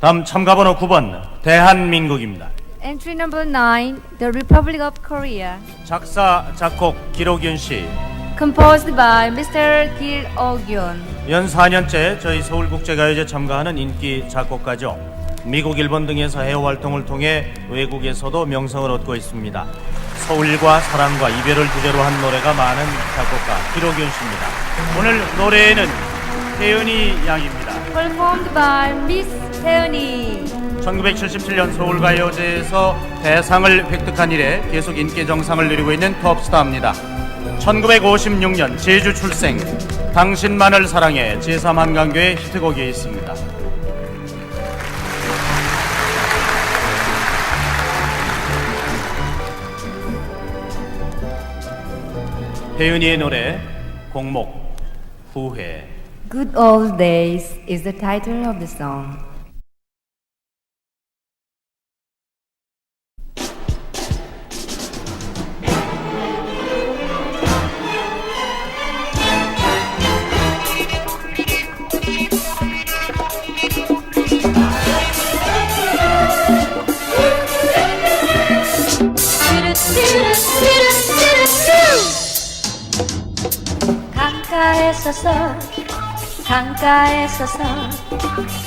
다음 참가번호 9번 대한민국입니다. Entry number 9, The Republic of Korea. 작사 작곡 기록윤 씨. Composed by Mr. Gil Oh-gyun. 연 4년째 저희 서울국제가요제 참가하는 인기 작곡가죠. 미국, 일본 등에서 해외 활동을 통해 외국에서도 명성을 얻고 있습니다. 서울과 사랑과 이별을 주제로 한 노래가 많은 작곡가 기록윤 씨입니다. 오늘 노래에는 태연이 양입니다. Performed by Miss Taeuni. 1977년 서울가요제에서 대상을 획득한 이래 계속 인기 정상을 누리고 있는 톱스타입니다. 1956년 제주 출생 당신만을 사랑해 제3한강교의 히트곡이 있습니다. 혜윤이의 노래 공목 후회 Good Old Days is the title of the song. 강가에 서서 강가에 서서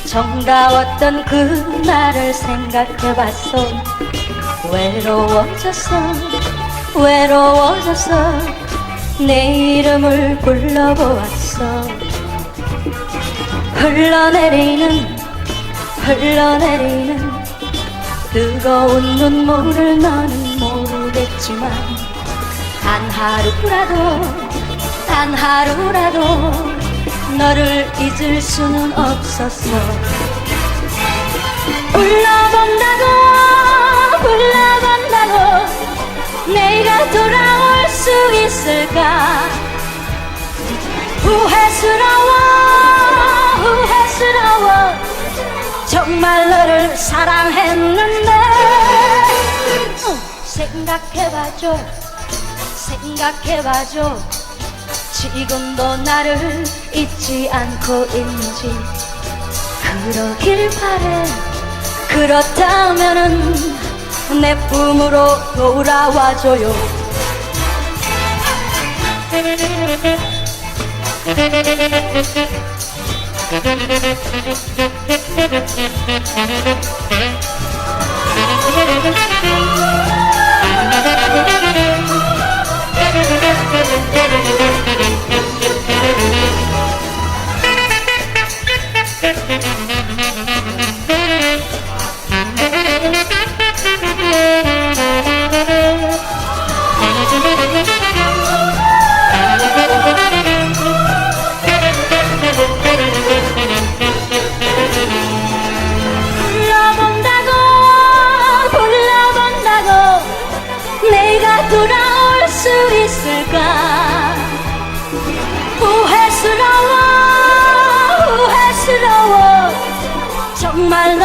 정다웠던 그 날을 생각해봤어 외로워져서 외로워져서 내 이름을 불러보았어 흘러내리는 흘러내리는 뜨거운 눈물을 너는 모르겠지만 단 하루라도 단 하루라도 너를 잊을 수는 없었어. 불러본다고 불러본다고 내가 돌아올 수 있을까? 후회스러워 후회스러워. 정말 너를 사랑했는데. 생각해봐줘 생각해봐줘 지금도 나를 잊지 않고 있는지. 그러길 바래. 그렇다면은 내 품으로 돌아와줘요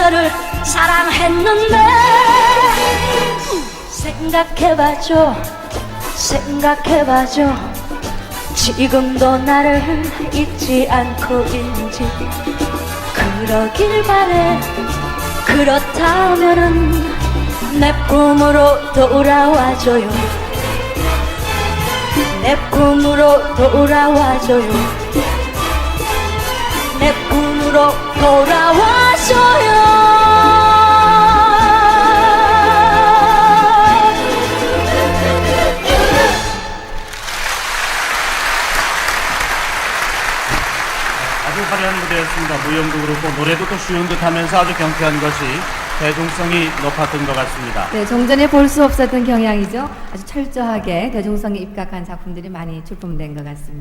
너를 사랑했는데. 생각해봐줘 생각해봐줘. 지금도 나를 잊지 않고 있는지. 그러길 바래. 그렇다면은 내 꿈으로 돌아와줘요. 내 꿈으로 돌아와줘요. 내 꿈으로 돌아와줘요 아주 화려한 무대였습니다. 무용도 그렇고 노래도 또 쉬운 듯하면서 아주 경쾌한 것이 대중성이 높았던 것 같습니다. 네, 종전에 볼 수 없었던 경향이죠. 아주 철저하게 대중성에 입각한 작품들이 많이 출품된 것 같습니다.